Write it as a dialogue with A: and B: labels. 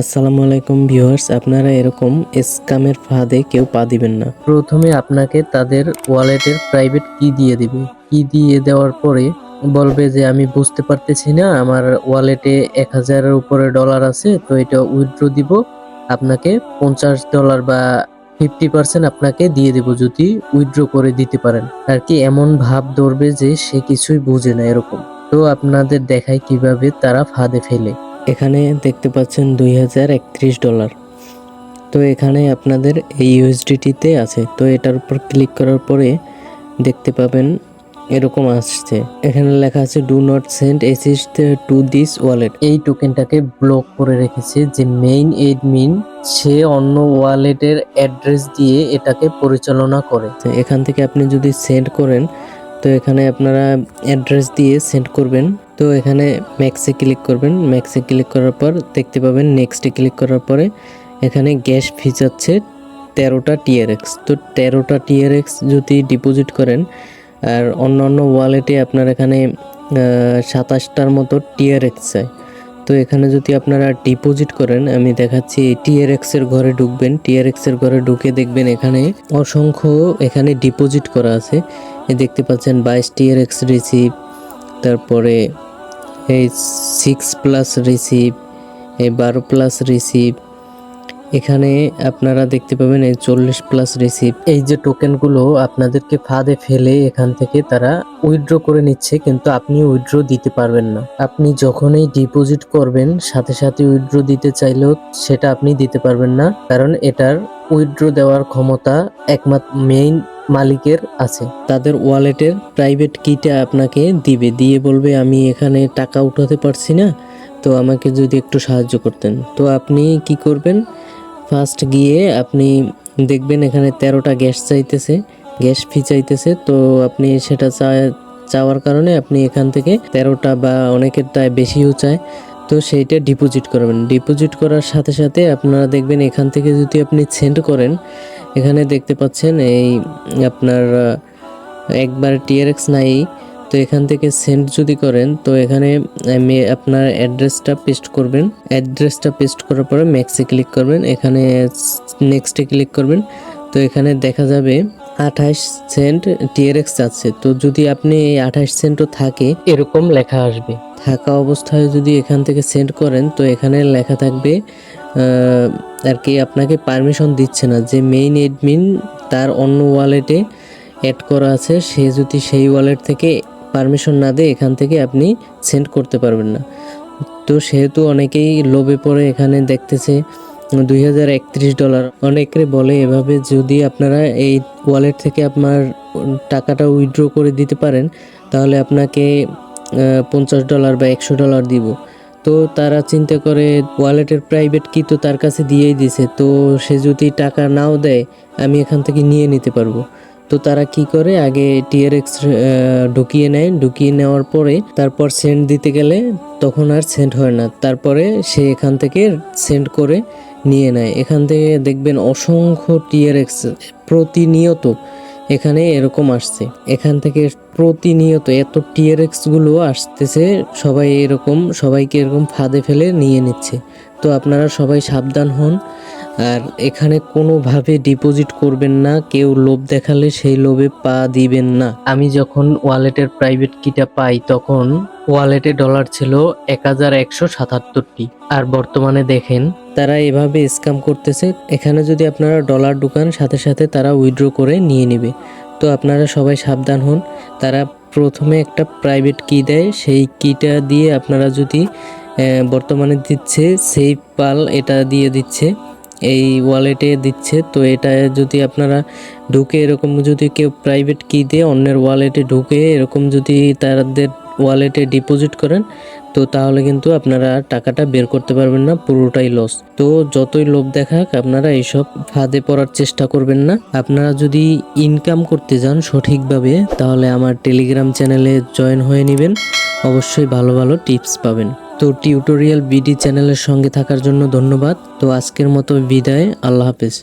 A: আসসালামু আলাইকুম ভিউয়ার্স, আপনারা এরকম স্ক্যামের ফাঁদে কেউ পা দিবেন না। প্রথমে আপনাকে তাদের ওয়ালেটের প্রাইভেট কি দিয়ে দিবে। কি দিয়ে দেওয়ার পরে বলবে যে, আমি বুঝতে পারতেছি না, আমার ওয়ালেটে এক হাজারের উপরে ডলার আছে, তো এটা উইথড্র দিব। আপনাকে পঞ্চাশ ডলার বা ফিফটি পার্সেন্ট আপনাকে দিয়ে দেব যদি উইথড্র করে দিতে পারেন। আর কি এমন ভাব ধরবে যে, সে কিছুই বুঝে না এরকম। তো আপনাদের দেখায় কীভাবে তারা ফাঁদে ফেলে। এখানে দেখতে পাচ্ছেন দুই হাজার একত্রিশ ডলার। তো এখানে আপনাদের এই ইউএসডিটিতে আছে। তো এটার উপর ক্লিক করার পরে দেখতে পাবেন এরকম আসছে। এখানে লেখা আছে do not send assets to this wallet এই টোকেনটাকে ব্লক করে রেখেছে যে মেইন এডমিন সে অন্য ওয়ালেটের অ্যাড্রেস দিয়ে এটাকে পরিচালনা করে। এখান থেকে আপনি যদি সেন্ড করেন তো এখানে আপনারা অ্যাড্রেস দিয়ে সেন্ড করবেন। তো এখানে ম্যাক্সে ক্লিক করবেন। ম্যাক্সে ক্লিক করার পর দেখতে পাবেন নেক্সটে ক্লিক করার পরে এখানে গ্যাস ফি যাচ্ছে তেরোটা টিআরএক্স তো তেরোটা টিআরএক্স যদি ডিপোজিট করেন আর অন্য অন্য ওয়ালেটে আপনার এখানে সাতাশটার মতো টিআরএক্স চাই তো এখানে যদি আপনারা ডিপোজিট করেন, আমি দেখাচ্ছি টিআরএক্স এর ঘরে ঢুকবেন। টিআরএক্স এর ঘরে ঢুকে দেখবেন এখানে অসংখ্য এখানে ডিপোজিট করা আছে। দেখতে পাচ্ছেন বাইশ এক্স রিসিভ তারপরে এই সিক্স প্লাস রিসিভ এই বারো প্লাস রিসিভ এখানে আপনারা দেখতে পাবেন এই চল্লিশ প্লাস রিসিভ এই যে টোকেনগুলো আপনাদেরকে ফাঁদে ফেলে এখান থেকে তারা উইথড্র করে নিচ্ছে, কিন্তু আপনি উইথড্র দিতে পারবেন না। আপনি যখনই ডিপোজিট করবেন, সাথে সাথে উইথড্র দিতে চাইলেও সেটা আপনি দিতে পারবেন না, কারণ এটার উইথড্র দেওয়ার ক্ষমতা একমাত্র মেইন মালিকের আছে। তাদের ওয়ালেটের প্রাইভেট কিটা আপনাকে দিবে, দিয়ে বলবে, আমি এখানে টাকা উঠাতে পারছি না, তো আমাকে যদি একটু সাহায্য করতেন। তো আপনি কি করবেন? ফার্স্ট গিয়ে আপনি দেখবেন এখানে তেরোটা গ্যাস চাইতেছে, গ্যাস ফি চাইতেছে, তো আপনি সেটা চাওয়ার কারণে আপনি এখান থেকে তেরোটা বা অনেকের তাই বেশিও চায়, তো সেইটা ডিপোজিট করবেন। ডিপোজিট করার সাথে সাথে আপনারা দেখবেন এখান থেকে যদি আপনি সেন্ড করেন এখানে দেখতে পাচ্ছেন এই আপনার একবার টিআরএক্স নাই তো এখান থেকে সেন্ড যদি করেন তো এখানে আমি আপনার অ্যাড্রেসটা পেস্ট করবেন। অ্যাড্রেসটা পেস্ট করার পরে ম্যাক্সে ক্লিক করবেন এখানে নেক্সটে ক্লিক করবেন। তো এখানে দেখা যাবে আঠাশ সেন্ট টিআরএক্স আছে তো যদি আপনি এই আঠাশ সেন্টও থাকে এরকম লেখা আসবে। থাকা অবস্থায় যদি এখান থেকে সেন্ড করেন তো এখানে লেখা থাকবে আর কি আপনাকে পারমিশন দিচ্ছে না। যে মেইন এডমিন তার অন্য ওয়ালেটে অ্যাড করা আছে, সে যদি সেই ওয়ালেট থেকে পারমিশন না দেয়, এখান থেকে আপনি সেন্ড করতে পারবেন না। তো সেহেতু অনেকেই লোভে পড়ে এখানে দেখতেছে, দুই হাজার একত্রিশ ডলার অনেকে বলে এভাবে যদি আপনারা এই ওয়ালেট থেকে আপনার টাকাটা উইথড্র করে দিতে পারেন, তাহলে আপনাকে পঞ্চাশ ডলার বা একশো ডলার দিব। তো তারা চিন্তা করে, ওয়ালেটের প্রাইভেট কি তো তার কাছে দিয়েই দিছে, তো সে যদি টাকা নাও দেয়, আমি এখান থেকে নিয়ে নিতে পারব। তো তারা কি করে, আগে টিআরএক্স ঢুকিয়ে নেয়। ঢুকিয়ে নেওয়ার পরে তারপর সেন্ড দিতে গেলে তখন আর সেন্ড হয় না। তারপরে সে এখান থেকে সেন্ড করে নিয়ে নেয়। এখান থেকে দেখবেন অসংখ্য টিআরএক্স প্রতিনিয়ত এখানে এরকম আসছে। এখান থেকে প্রতিনিয়ত এত টিআরএক্সগুলো আসতেছে, সবাই এরকম, সবাইকে এরকম ফাঁদে ফেলে নিয়ে নিচ্ছে। তো আপনারা সবাই সাবধান হন, আর এখানে কোনোভাবে ডিপোজিট করবেন না, কেউ লোভ দেখালে সেই লোভে পা দিবেন না। আমি যখন ওয়ালেটের প্রাইভেট কিটা পাই, তখন ওয়ালেটে ডলার ছিল এক হাজার একশো সাতাত্তরটি। আর বর্তমানে দেখেন তারা এভাবে স্ক্যাম করতেছে, এখানে যদি আপনারা ডলার ঢুকান, সাথে সাথে তারা উইথড্র করে নিয়ে নেবে। তো আপনারা সবাই সাবধান হন। তারা প্রথমে একটা প্রাইভেট কি দেয়, সেই কিটা দিয়ে আপনারা যদি বর্তমানে দিচ্ছে, সেই পাল এটা দিয়ে দিচ্ছে, এই ওয়ালেটে দিচ্ছে। তো এটা যদি আপনারা ঢুকে এরকম যদি কেউ প্রাইভেট কি দিয়ে অন্যের ওয়ালেটে ঢুকে এরকম যদি তাদের ওয়ালেটে ডিপোজিট করেন, তো তাহলে কিন্তু আপনারা টাকাটা বের করতে পারবেন না, পুরোটাই লস তো যতই লোভ দেখাক, আপনারা এইসব ফাঁদে পড়ার চেষ্টা করবেন না। আপনারা যদি ইনকাম করতে যান সঠিকভাবে, তাহলে আমার টেলিগ্রাম চ্যানেলে জয়েন হয়ে নেবেন। অবশ্যই ভালো ভালো টিপস পাবেন। তো টিউটোরিয়াল বিডি চ্যানেলের সঙ্গে থাকার জন্য ধন্যবাদ। তো আজকের মতো বিদায়, আল্লাহ হাফেজ।